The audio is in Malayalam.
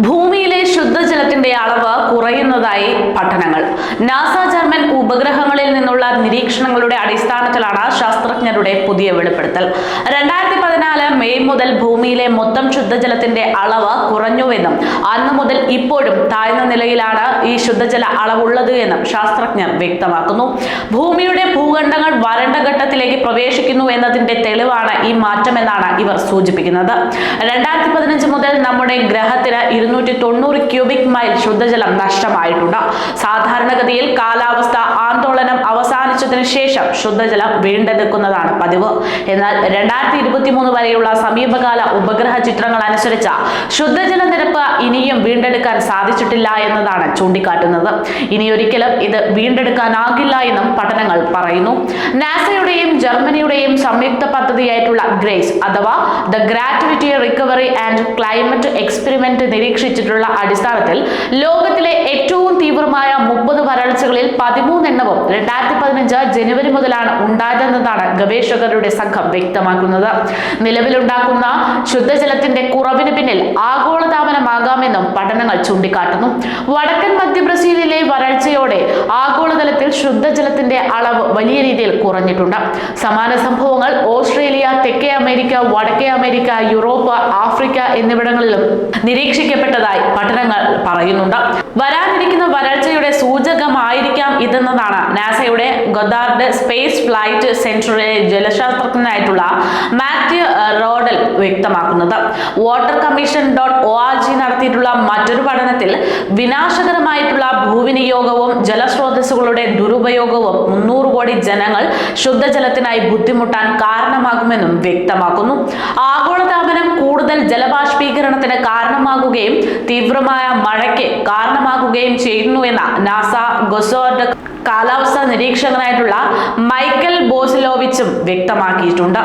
ഭൂമിയിലെ ശുദ്ധജലത്തിന്റെ അളവ് കുറയുന്നതായി പഠനങ്ങൾ. നാസ ജർമ്മൻ ഉപഗ്രഹങ്ങളിൽ നിന്നുള്ള നിരീക്ഷണങ്ങളുടെ അടിസ്ഥാനത്തിലാണ് ശാസ്ത്രജ്ഞരുടെ പുതിയ വെളിപ്പെടുത്തൽ. രണ്ടായിരത്തി പതിനാല് മെയ് മുതൽ ഭൂമിയിലെ മൊത്തം ശുദ്ധജലത്തിന്റെ അളവ് കുറഞ്ഞുവെന്നും അന്ന് മുതൽ ഇപ്പോഴും താഴ്ന്ന നിലയിലാണ് ഈ ശുദ്ധജല അളവുള്ളത് എന്നും ശാസ്ത്രജ്ഞർ വ്യക്തമാക്കുന്നു. ഭൂമിയുടെ ഭൂഖണ്ഡങ്ങൾ വരണ്ട ഘട്ടത്തിലേക്ക് പ്രവേശിക്കുന്നു എന്നതിന്റെ തെളിവാണ് ഈ മാറ്റമെന്നാണ് ഇവർ സൂചിപ്പിക്കുന്നത്. രണ്ടായിരത്തി പതിനഞ്ച് മുതൽ നമ്മുടെ ഗ്രഹത്തിന് ഇരുന്നൂറ്റി തൊണ്ണൂറ് ക്യൂബിക് മൈൽ ശുദ്ധജലം നഷ്ടമായിട്ടുണ്ട്. സാധാരണഗതിയിൽ കാലാവസ്ഥ ആന്തോളനം അവസാനിച്ചതിന് ശേഷം ശുദ്ധജലം വീണ്ടെടുക്കുന്നതാണ് പതിവ്. എന്നാൽ രണ്ടായിരത്തി ഇരുപത്തി മൂന്ന് വരെയുള്ള സമീപകാല ഉപഗ്രഹ ചിത്രങ്ങൾ അനുസരിച്ച ശുദ്ധജല നിരപ്പ് ഇനിയും വീണ്ടെടുക്കാൻ സാധിച്ചിട്ടില്ല എന്നതാണ് ചൂണ്ടിക്കാട്ടുന്നത്. ഇനിയൊരിക്കലും ഇത് വീണ്ടെടുക്കാനാകില്ല എന്നും പഠനങ്ങൾ പറയുന്നു. നാസയുടെയും ജർമ്മനിയുടെയും സംയുക്ത പദ്ധതിയായിട്ടുള്ള ഗ്രേസ് അഥവാ the gratuity recovery and climate experiment നിരീക്ഷിച്ചിട്ടുള്ള അടിസ്ഥാനത്തിൽ ലോകത്തിലെ ഏറ്റവും തീവ്രമായ വരൾച്ചകളിൽ പതിമൂന്നെണ്ണവും രണ്ടായിരത്തി പതിനഞ്ച് ജനുവരി മുതലാണ് ഉണ്ടായതെന്നതാണ് ഗവേഷകരുടെ സംഘം വ്യക്തമാക്കുന്നത്. നിലവിലുണ്ടാക്കുന്ന ശുദ്ധജലത്തിന്റെ കുറവിന് പിന്നിൽ ആഗോളതാപനമാകാമെന്നും പഠനങ്ങൾ ചൂണ്ടിക്കാട്ടുന്നു. വടക്കൻ മധ്യ ബ്രസീലിലെ വരൾച്ചയോടെ ആഗോളതലത്തിൽ ശുദ്ധജലത്തിന്റെ അളവ് വലിയ രീതിയിൽ കുറഞ്ഞിട്ടുണ്ട്. സമാന സംഭവങ്ങൾ ഓസ്ട്രേലിയ തെക്കേ അമേരിക്ക വടക്കേ അമേരിക്ക യൂറോപ്പ് ആഫ്രിക്ക എന്നിവിടങ്ങളിലും നിരീക്ഷിക്കപ്പെട്ടതായി പഠനങ്ങൾ പറയുന്നുണ്ട്. വരാനിരിക്കുന്ന വരൾച്ചയുടെ സൂചകമായിരിക്കാം ഇതെന്നതാണ് നാസയുടെ ഗൊദാർഡ് സ്പേസ് ഫ്ലൈറ്റ് സെന്ററിലെ ജലശാസ്ത്രജ്ഞനായിട്ടുള്ള മാത്യു റോഡൽ വ്യക്തമാക്കുന്നത്. Water commission dot O R G നടത്തിയിട്ടുള്ള മറ്റൊരു പഠനത്തിൽ വിനാശകരമായിട്ടുള്ള ഭൂവിനിയോഗവും ജലസ്രോതസ്സുകളുടെ ദുരുപയോഗവും മുന്നൂറ് കോടി ജനങ്ങൾ ശുദ്ധജലത്തിനായി ബുദ്ധിമുട്ടാൻ കാരണമാകുമെന്നും വ്യക്തമാക്കുന്നു. ആഗോളതാപനം കൂടുതൽ ജലബാഷ്പീകരണത്തിന് കാരണമാകുകയും തീവ്രമായ മഴയ്ക്ക് കാരണമാകുകയും ചെയ്യുന്നുവെന്ന നാസ ഗൊസോർഡ് കാലാവസ്ഥാ നിരീക്ഷകനായിട്ടുള്ള മൈക്കൽ ബോസിലോവിച്ചും വ്യക്തമാക്കിയിട്ടുണ്ട്.